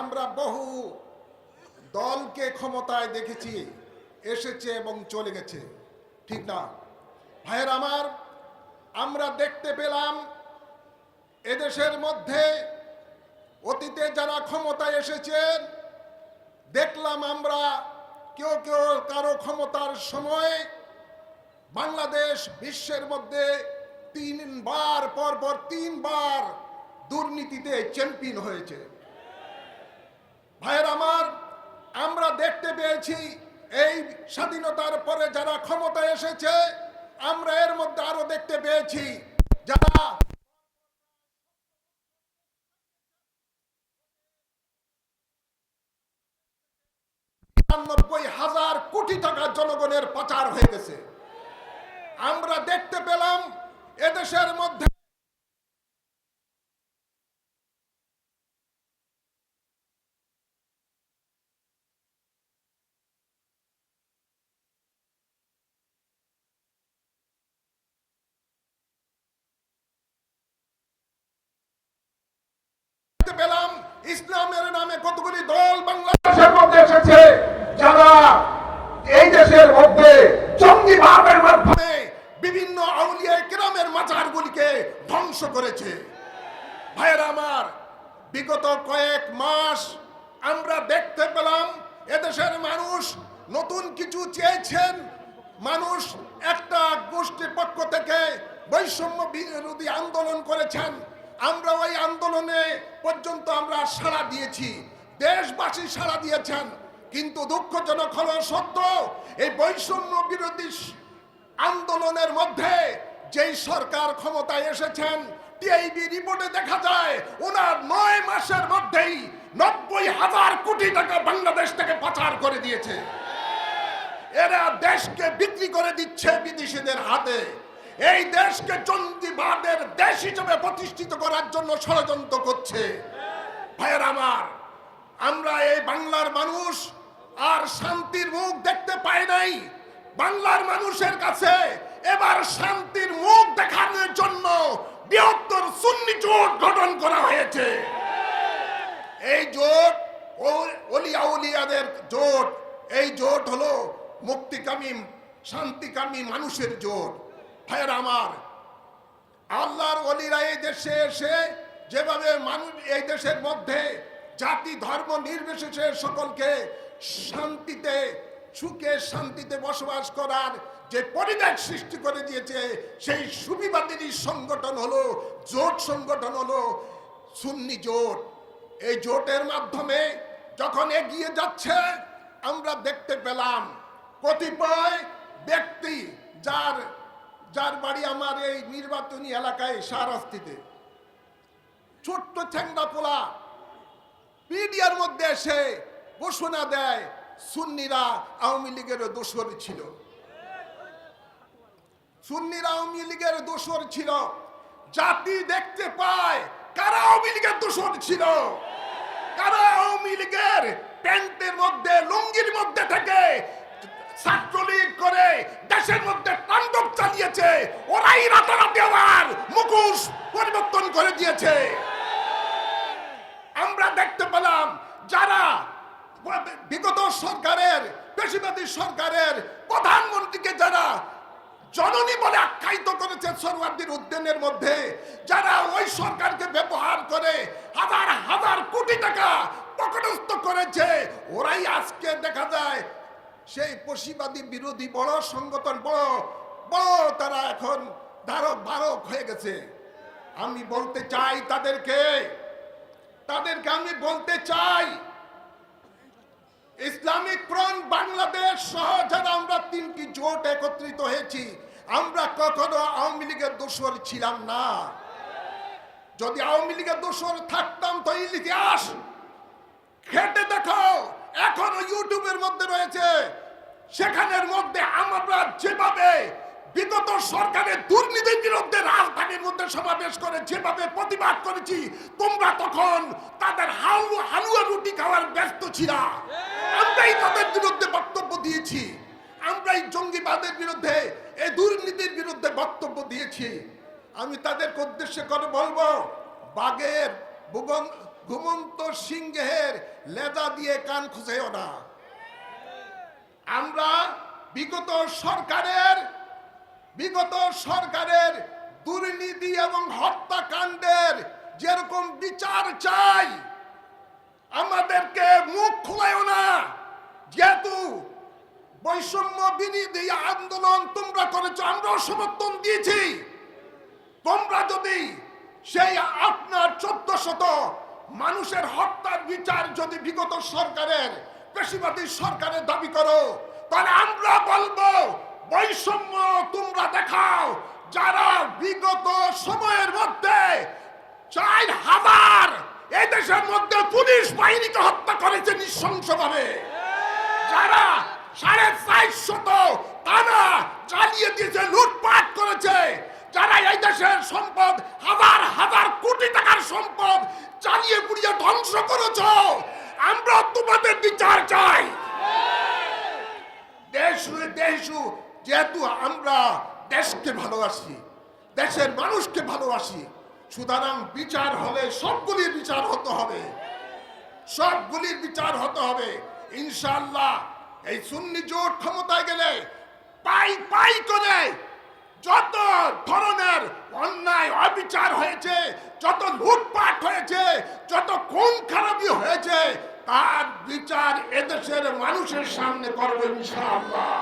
আমরা বহু দলকে ক্ষমতায় দেখেছি, এসেছে এবং চলে গেছে। ঠিক না? ভাইয়ের আমার, আমরা দেখতে পেলাম এদেশের মধ্যে অতীতে যারা ক্ষমতায় এসেছেন, দেখলাম আমরা কেউ কেউ কারও ক্ষমতার সময় বাংলাদেশ বিশ্বের মধ্যে তিনবার পর পর তিনবার দুর্নীতিতে চ্যাম্পিয়ন হয়েছে। ভাইয়ের আমার, আমরা দেখতে পেয়েছি এই স্বাধীনতার পরে যারা ক্ষমতায় এসেছে, আমরা এর মধ্যে আরও দেখতে পেয়েছি। যারা নিরানব্বই হাজার কোটি টাকা জনগণের পাচার হয়ে গেছে। আমরা দেখতে পেলাম এদেশের মধ্যে দেখতে পেলাম ইসলামের নামে কতগুলি দল বাংলাদেশের মধ্যে এসেছে, যারা এই দেশের মধ্যে জঙ্গিবাদের মাধ্যমে বিভিন্ন আউলিয়া গ্রামের মাজারগুলিকে ধ্বংস করেছে। ভাইয়ের আমার, বিগত কয়েক মাস আমরা দেখতে পেলাম, এদেশের মানুষ নতুন কিছু চেয়েছেন। মানুষ একটা গোষ্ঠীর পক্ষ থেকে বৈষম্য বিরোধী আন্দোলন করেছেন। আমরা ওই আন্দোলনে পর্যন্ত আমরা সাড়া দিয়েছি। দেশবাসী সাড়া দিয়েছেন। কিন্তু দুঃখজনক হলো সত্য এই বৈষম্য বিরোধী আন্দোলনের মধ্যে যেই সরকার ক্ষমতায় এসেছেন, টিআইবি রিপোর্টে দেখা যায়, ওনার নয় মাসের মধ্যেই নব্বই হাজার কোটি টাকা বাংলাদেশ থেকে পাচার করে দিয়েছে। এরা দেশকে বিক্রি করে দিচ্ছে বিদেশিদের হাতে। এই দেশকে জঙ্গিবাদের দেশ হিসেবে প্রতিষ্ঠিত করার জন্য ষড়যন্ত্র করছে। ভাইয়ের আমার, আমরা এই বাংলার মানুষ আর শান্তির মুখ দেখতে পাই নাই। বাংলার মানুষের কাছে এবার শান্তির মুখ দেখানোর জন্য বৃহত্তর সুন্নি জোট গঠন করা হয়েছে। এই জোট ও- অলিয়া উলিয়াদের জোট, এই জোট হলো মুক্তিকামী, শান্তিকামী মানুষের জোট। ভাইয়ের আমার, আল্লাহর অলিরা এই দেশে এসে যেভাবে মানুষ এই দেশের মধ্যে জাতি, ধর্ম নির্বিশেষে সকলকে শান্তিতে, সুখে শান্তিতে বসবাস করার যে পরিবেশ সৃষ্টি করে দিয়েছে, সেই সুবিবাদী সংগঠন হলো, জোট সংগঠন হলো সুন্নি জোট। এই জোটের মাধ্যমে যখন এগিয়ে যাচ্ছে, আমরা দেখতে পেলাম কতিপয় ব্যক্তি যার যার বাড়ি আমার এই নির্বাচনী এলাকায় সারাস্তিতে ছোট্ট ঠ্যাংরা পোলা মিডিয়ার মধ্যে এসে ঘোষণা দেয়, সুন্নিরা আওয়ামী লীগের দোষর ছিল। সুন্নিরা আওয়ামী লীগের দোষর ছিল। জাতি দেখতে পায় কারা আওয়ামী লীগের দোষর ছিল। কারা আওয়ামী লীগের প্যান্টের মধ্যে, লুঙ্গির মধ্যে থেকে ছাত্রলীগ করে দেশের মধ্যে তাণ্ডব চালিয়েছে ওরাই রাতারাতি মুখোশ পরিবর্তন করে দিয়েছে। আমরা দেখতে পেলাম যারা বিগত সরকারের, পেশিবাদী সরকারের প্রধানমন্ত্রীকে যারা জননী বলে আখ্যায়িত করেছে সরওয়ার্দির উদ্যানের মধ্যে, যারা ওই সরকারকে ব্যবহার করে হাজার হাজার কোটি টাকা পকটস্থ করেছে, ওরাই আজকে দেখা যায় সেই পশিবাদী বিরোধী বড় সংগঠন, বড় বড় তারা এখন ধারক বারক হয়ে গেছে। আমি বলতে চাই তাদেরকে তাদেরকে আমি বলতে চাই, ইসলামিক ফ্রন্ট বাংলাদেশ সহ যারা আমরা তিনটি জোট একত্রিত হয়েছি, আমরা কখনো আওয়ামী লীগের দোষর ছিলাম না। যদি আওয়ামী লীগের দোষর থাকতাম তো ইতিহাস খেটে দেখো, এখনও ইউটিউবের মধ্যে রয়েছে, সেখানের মধ্যে আমরা যেভাবে বিগত সরকারের দুর্নীতির বিরুদ্ধে রাজধানীর মধ্যে সমাবেশ করে যেভাবে প্রতিবাদ করেছি, তোমরা তখন তাদের হাউ হালুয়া রুটি খাওয়ার ব্যস্ত ছিল। আমরাই তাদের বিরুদ্ধে বক্তব্য দিয়েছি। আমরাই জঙ্গিবাদের বিরুদ্ধে এই দুর্নীতির বিরুদ্ধে বক্তব্য দিয়েছি। আমি তাদের উদ্দেশ্য করে বলব বাগের ভুবন ঘুমন্ত সিংহের লেদা দিয়ে কান খুঁজেও না। আমরা বিগত সরকারের বিগত সরকারের দুর্নীতি এবং হত্যাকাণ্ডের যেরকম বিচার চাই, আমাদেরকে মুখ খুলাইও না। যেহেতু বৈষম্য বিনিধি আন্দোলন তোমরা করেছ, আমরাও সমর্থন দিয়েছি। তোমরা যদি সেই আপনার চোদ্দ শত মানুষের হত্যার বিচার যদি বিগত সরকারের পেশিবাদী সরকারের দাবি করো, তাহলে আমরা বলব বৈষম্য তোমরা দেখাও, যারা বিগত সময়ের মধ্যে চার হাজার এই দেশের মধ্যে পুলিশ বাহিনীকে হত্যা করেছে নৃশংসভাবে। যারা সাড়ে চারশত তারা চালিয়ে দিয়েছে, লুটপাট করেছে, যারা এই দেশের সম্পদ, হাজার হাজার কোটি টাকার সম্পদ চালিয়ে পুড়িয়ে ধ্বংস করেছ, আমরা তোমাদের বিচার চাই। দেশ দেশ যেহেতু আমরা দেশকে ভালোবাসি, দেশের মানুষকে ভালোবাসি, সুতরাং বিচার হলে সবগুলির বিচার হতে হবে। সবগুলির বিচার হতে হবে। ইনশাল্লাহ এই সুন্নি জোট ক্ষমতায় গেলে পাই পাই করে যত ধরনের অন্যায়, অবিচার হয়েছে, যত লুটপাট হয়েছে, যত খুন খারাপি হয়েছে, তার বিচার এদেশের মানুষের সামনে করবে ইনশাআল্লাহ।